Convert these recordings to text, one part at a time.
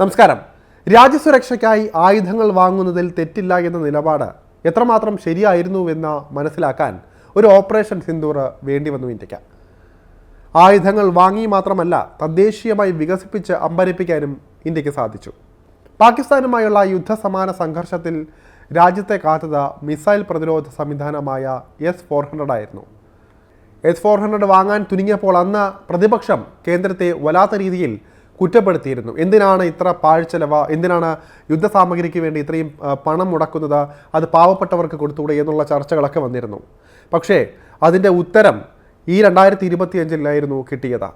നമസ്കാരം. രാജ്യസുരക്ഷയ്ക്കായി ആയുധങ്ങൾ വാങ്ങുന്നതിൽ തെറ്റില്ല എന്ന നിലപാട് എത്രമാത്രം ശരിയായിരുന്നുവെന്ന് മനസ്സിലാക്കാൻ ഒരു ഓപ്പറേഷൻ സിന്ദൂർ വേണ്ടി വന്നു ഇന്ത്യയ്ക്ക് ആയുധങ്ങൾ വാങ്ങി മാത്രമല്ല തദ്ദേശീയമായി വികസിപ്പിച്ച് അമ്പരിപ്പിക്കാനും ഇന്ത്യയ്ക്ക് സാധിച്ചു. പാകിസ്ഥാനുമായുള്ള യുദ്ധസമാന സംഘർഷത്തിൽ രാജ്യത്തെ കാത്തത് മിസൈൽ പ്രതിരോധ സംവിധാനമായ എസ് ഫോർ ഹൺഡ്രഡ് ആയിരുന്നു. എസ് ഫോർ ഹൺഡ്രഡ് വാങ്ങാൻ തുനിങ്ങിയപ്പോൾ അന്ന് പ്രതിപക്ഷം കേന്ദ്രത്തെ വല്ലാത്ത രീതിയിൽ കുറ്റപ്പെടുത്തിയിരുന്നു. എന്തിനാണ് ഇത്ര പാഴ്ചെലവ? എന്തിനാണ് യുദ്ധസാമഗ്രിക്ക് വേണ്ടി ഇത്രയും പണം മുടക്കുന്നത്? അത് പാവപ്പെട്ടവർക്ക് കൊടുത്തുകൂടെ എന്നുള്ള ചർച്ചകളൊക്കെ വന്നിരുന്നു. പക്ഷേ അതിന്റെ ഉത്തരം ഈ രണ്ടായിരത്തി ഇരുപത്തിയഞ്ചിലായിരുന്നു കിട്ടിയത്.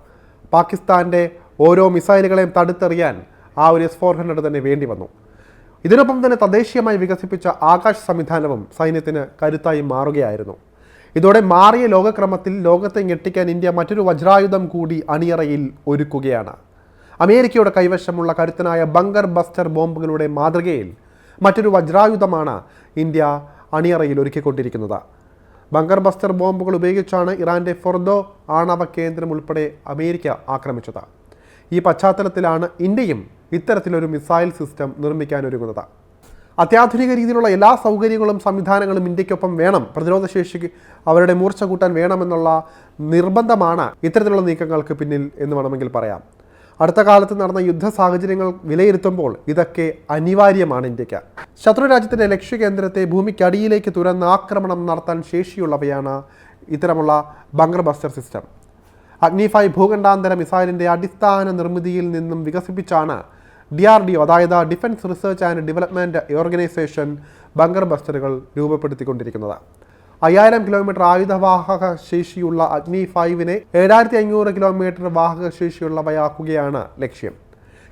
പാകിസ്ഥാന്റെ ഓരോ മിസൈലുകളെയും തടുത്തെറിയാൻ ആ ഒരു എസ് ഫോർ ഹൺഡ്രഡ് തന്നെ വേണ്ടി വന്നു. ഇതിനൊപ്പം തന്നെ തദ്ദേശീയമായി വികസിപ്പിച്ച ആകാശ സംവിധാനവും സൈന്യത്തിന് കരുത്തായി മാറുകയായിരുന്നു. ഇതോടെ മാറിയ ലോകക്രമത്തിൽ ലോകത്തെ ഞെട്ടിക്കാൻ ഇന്ത്യ മറ്റൊരു വജ്രായുധം കൂടി അണിയറയിൽ ഒരുക്കുകയാണ്. അമേരിക്കയുടെ കൈവശമുള്ള കരുത്തനായ ബങ്കർ ബസ്റ്റർ ബോംബുകളുടെ മാതൃകയിൽ മറ്റൊരു വജ്രായുധമാണ് ഇന്ത്യ അണിയറയിൽ ഒരുക്കിക്കൊണ്ടിരിക്കുന്നത്. ബങ്കർ ബസ്റ്റർ ബോംബുകൾ ഉപയോഗിച്ചാണ് ഇറാന്റെ ഫൊർദോ ആണവ കേന്ദ്രം ഉൾപ്പെടെ അമേരിക്ക ആക്രമിച്ചത്. ഈ പശ്ചാത്തലത്തിലാണ് ഇന്ത്യയും ഇത്തരത്തിലൊരു മിസൈൽ സിസ്റ്റം നിർമ്മിക്കാനൊരുങ്ങുന്നത് അത്യാധുനിക രീതിയിലുള്ള എല്ലാ സൗകര്യങ്ങളും സംവിധാനങ്ങളും ഇന്ത്യക്കൊപ്പം വേണം. പ്രതിരോധ അവരുടെ മൂർച്ച കൂട്ടാൻ വേണമെന്നുള്ള നിർബന്ധമാണ് ഇത്തരത്തിലുള്ള നീക്കങ്ങൾക്ക് പിന്നിൽ എന്ന് വേണമെങ്കിൽ പറയാം. അടുത്ത കാലത്ത് നടന്ന യുദ്ധ സാഹചര്യങ്ങൾ വിലയിരുത്തുമ്പോൾ ഇതൊക്കെ അനിവാര്യമാണ് ഇന്ത്യയ്ക്ക് ശത്രു രാജ്യത്തിന്റെ ലക്ഷ്യകേന്ദ്രത്തെ ഭൂമിക്കടിയിലേക്ക് തുരന്ന് ആക്രമണം നടത്താൻ ശേഷിയുള്ളവയാണ് ഇത്തരമുള്ള ബങ്കർ ബസ്റ്റർ സിസ്റ്റം. അഗ്നിഫൈ ഭൂഖണ്ഡാന്തര മിസൈലിന്റെ അടിസ്ഥാന നിർമ്മിതിയിൽ നിന്നും വികസിപ്പിച്ചാണ് ഡി ആർ ഡി ഒ അതായത് defence research and development organisation bunker ബസ്റ്ററുകൾ രൂപപ്പെടുത്തിക്കൊണ്ടിരിക്കുന്നത്. അയ്യായിരം കിലോമീറ്റർ ആയുധവാഹക ശേഷിയുള്ള അഗ്നി ഫൈവിനെ ഏഴായിരത്തി അഞ്ഞൂറ് കിലോമീറ്റർ വാഹക ശേഷിയുള്ളവയാക്കുകയാണ് ലക്ഷ്യം.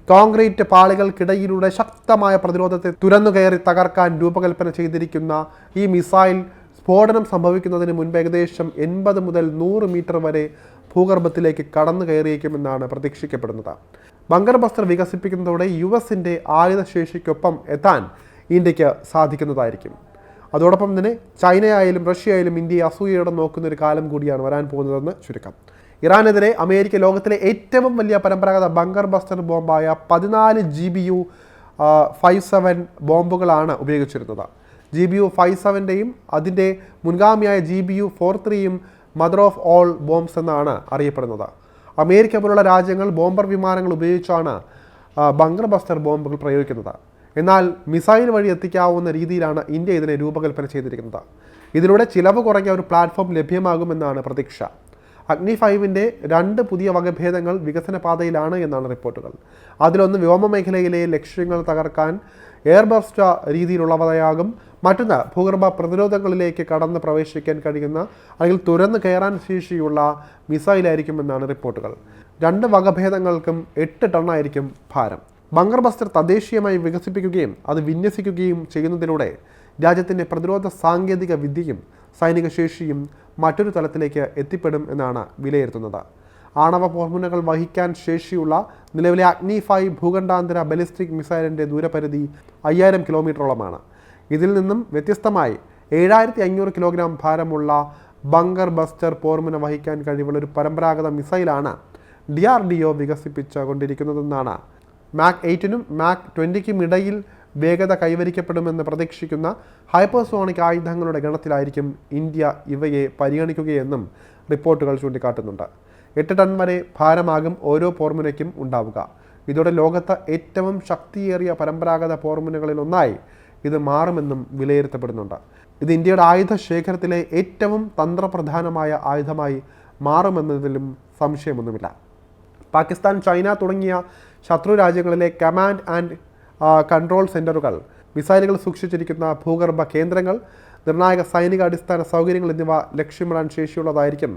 കോൺക്രീറ്റ് പാളികൾക്കിടയിലൂടെ ശക്തമായ പ്രതിരോധത്തെ തുരന്നു കയറി തകർക്കാൻ രൂപകൽപ്പന ചെയ്തിരിക്കുന്ന ഈ മിസൈൽ സ്ഫോടനം സംഭവിക്കുന്നതിന് മുൻപ് ഏകദേശം എൺപത് മുതൽ നൂറ് മീറ്റർ വരെ ഭൂഗർഭത്തിലേക്ക് കടന്നു കയറിയേക്കുമെന്നാണ് പ്രതീക്ഷിക്കപ്പെടുന്നത്. ബങ്കർ ബസ്റ്റർ വികസിപ്പിക്കുന്നതോടെ യു എസിന്റെ ആയുധശേഷിക്കൊപ്പം എത്താൻ ഇന്ത്യയ്ക്ക് സാധിക്കുന്നതായിരിക്കും. അതോടൊപ്പം തന്നെ ചൈനയായാലും റഷ്യയായാലും ഇന്ത്യയെ അസൂയയോടെ നോക്കുന്ന ഒരു കാലം കൂടിയാണ് വരാൻ പോകുന്നതെന്ന് ചുരുക്കം. ഇറാനെതിരെ അമേരിക്ക ലോകത്തിലെ ഏറ്റവും വലിയ പരമ്പരാഗത ബങ്കർ ബസ്റ്റർ ബോംബായ പതിനാല് G B U five seven ബോംബുകളാണ് ഉപയോഗിച്ചിരുന്നത്. ജി ബി യു ഫൈവ് സെവന്റെയും അതിന്റെ മുൻഗാമിയായ ജി ബി യു ഫോർ ത്രീയും മദർ ഓഫ് ഓൾ ബോംബ്സ് എന്നാണ് അറിയപ്പെടുന്നത്. അമേരിക്ക പോലുള്ള രാജ്യങ്ങൾ ബോംബർ വിമാനങ്ങൾ ഉപയോഗിച്ചാണ് ബങ്കർ ബസ്റ്റർ ബോംബുകൾ പ്രയോഗിക്കുന്നത്. എന്നാൽ മിസൈൽ വഴി എത്തിക്കാവുന്ന രീതിയിലാണ് ഇന്ത്യ ഇതിനെ രൂപകൽപ്പന ചെയ്തിരിക്കുന്നത്. ഇതിലൂടെ ചിലവ് കുറഞ്ഞ ഒരു പ്ലാറ്റ്ഫോം ലഭ്യമാകുമെന്നാണ് പ്രതീക്ഷ. അഗ്നി ഫൈവിന്റെ രണ്ട് പുതിയ വകഭേദങ്ങൾ വികസന പാതയിലാണ് എന്നാണ് റിപ്പോർട്ടുകൾ. അതിലൊന്ന് വ്യോമ മേഖലയിലെ ലക്ഷ്യങ്ങൾ തകർക്കാൻ എയർബർസ്റ്റ രീതിയിലുള്ളവയാകും. മറ്റൊന്ന് ഭൂഗർഭ പ്രതിരോധങ്ങളിലേക്ക് കടന്ന് പ്രവേശിക്കാൻ കഴിയുന്ന അല്ലെങ്കിൽ തുരന്ന് കയറാൻ ശേഷിയുള്ള മിസൈലായിരിക്കുമെന്നാണ് റിപ്പോർട്ടുകൾ. രണ്ട് വകഭേദങ്ങൾക്കും എട്ട് ടണ്ണായിരിക്കും ഭാരം. ബങ്കർ ബസ്റ്റർ തദ്ദേശീയമായി വികസിപ്പിക്കുകയും അത് വിന്യസിക്കുകയും ചെയ്യുന്നതിലൂടെ രാജ്യത്തിന്റെ പ്രതിരോധ സാങ്കേതിക വിദ്യയും സൈനിക ശേഷിയും മറ്റൊരു തലത്തിലേക്ക് എത്തിപ്പെടും എന്നാണ് വിലയിരുത്തുന്നത്. ആണവ പോർമുനകൾ വഹിക്കാൻ ശേഷിയുള്ള നിലവിലെ അഗ്നി ഫൈവ് ഭൂഖണ്ഡാന്തര ബലിസ്റ്റിക് മിസൈലിന്റെ ദൂരപരിധി അയ്യായിരം കിലോമീറ്ററോളമാണ്. ഇതിൽ നിന്നും വ്യത്യസ്തമായി ഏഴായിരത്തി അഞ്ഞൂറ് കിലോഗ്രാം ഭാരമുള്ള ബങ്കർ ബസ്റ്റർ പോർമുന വഹിക്കാൻ കഴിവുള്ള ഒരു പരമ്പരാഗത മിസൈലാണ് ഡി ആർ ഡി ഒ വികസിപ്പിച്ചു കൊണ്ടിരിക്കുന്നതെന്നാണ് മാക് എയ്റ്റിനും മാക് ട്വന്റിക്കും ഇടയിൽ വേഗത കൈവരിക്കപ്പെടുമെന്ന് പ്രതീക്ഷിക്കുന്ന ഹൈപ്പർസോണിക് ആയുധങ്ങളുടെ ഗണത്തിലായിരിക്കും ഇന്ത്യ ഇവയെ പരിഗണിക്കുകയെന്നും റിപ്പോർട്ടുകൾ ചൂണ്ടിക്കാട്ടുന്നുണ്ട്. എട്ട് ടൺ വരെ ഭാരമാകും ഓരോ പോർമുനയ്ക്കും ഉണ്ടാവുക. ഇതോടെ ലോകത്ത് ഏറ്റവും ശക്തിയേറിയ പരമ്പരാഗത പോർമുനകളിലൊന്നായി ഇത് മാറുമെന്നും വിലയിരുത്തപ്പെടുന്നുണ്ട്. ഇത് ഇന്ത്യയുടെ ആയുധ ശേഖരത്തിലെ ഏറ്റവും തന്ത്രപ്രധാനമായ ആയുധമായി മാറുമെന്നതിലും സംശയമൊന്നുമില്ല. പാകിസ്ഥാൻ ചൈന തുടങ്ങിയ ശത്രു രാജ്യങ്ങളിലെ കമാൻഡ് ആൻഡ് കൺട്രോൾ സെന്ററുകൾ മിസൈലുകൾ സൂക്ഷിച്ചിരിക്കുന്ന ഭൂഗർഭ കേന്ദ്രങ്ങൾ നിർണായക സൈനിക അടിസ്ഥാന സൗകര്യങ്ങൾ എന്നിവ ലക്ഷ്യമിടാൻ ശേഷിയുള്ളതായിരിക്കും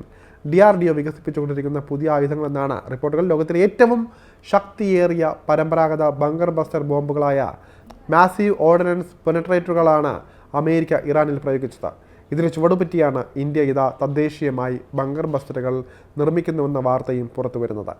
ഡി ആർ ഡി ഒ വികസിപ്പിച്ചുകൊണ്ടിരിക്കുന്ന പുതിയ ആയുധങ്ങളെന്നാണ് റിപ്പോർട്ടുകൾ. ലോകത്തിലെ ഏറ്റവും ശക്തിയേറിയ പരമ്പരാഗത ബങ്കർ ബസ്റ്റർ ബോംബുകളായ മാസീവ് ഓർഡിനൻസ് പെനട്രേറ്ററുകളാണ് അമേരിക്ക ഇറാനിൽ പ്രയോഗിച്ചത്. ഇതിന് ചുവടുപറ്റിയാണ് ഇന്ത്യ ഇതാ തദ്ദേശീയമായി ബങ്കർ ബസ്റ്ററുകൾ നിർമ്മിക്കുന്നുവെന്ന വാർത്തയും പുറത്തു വരുന്നത്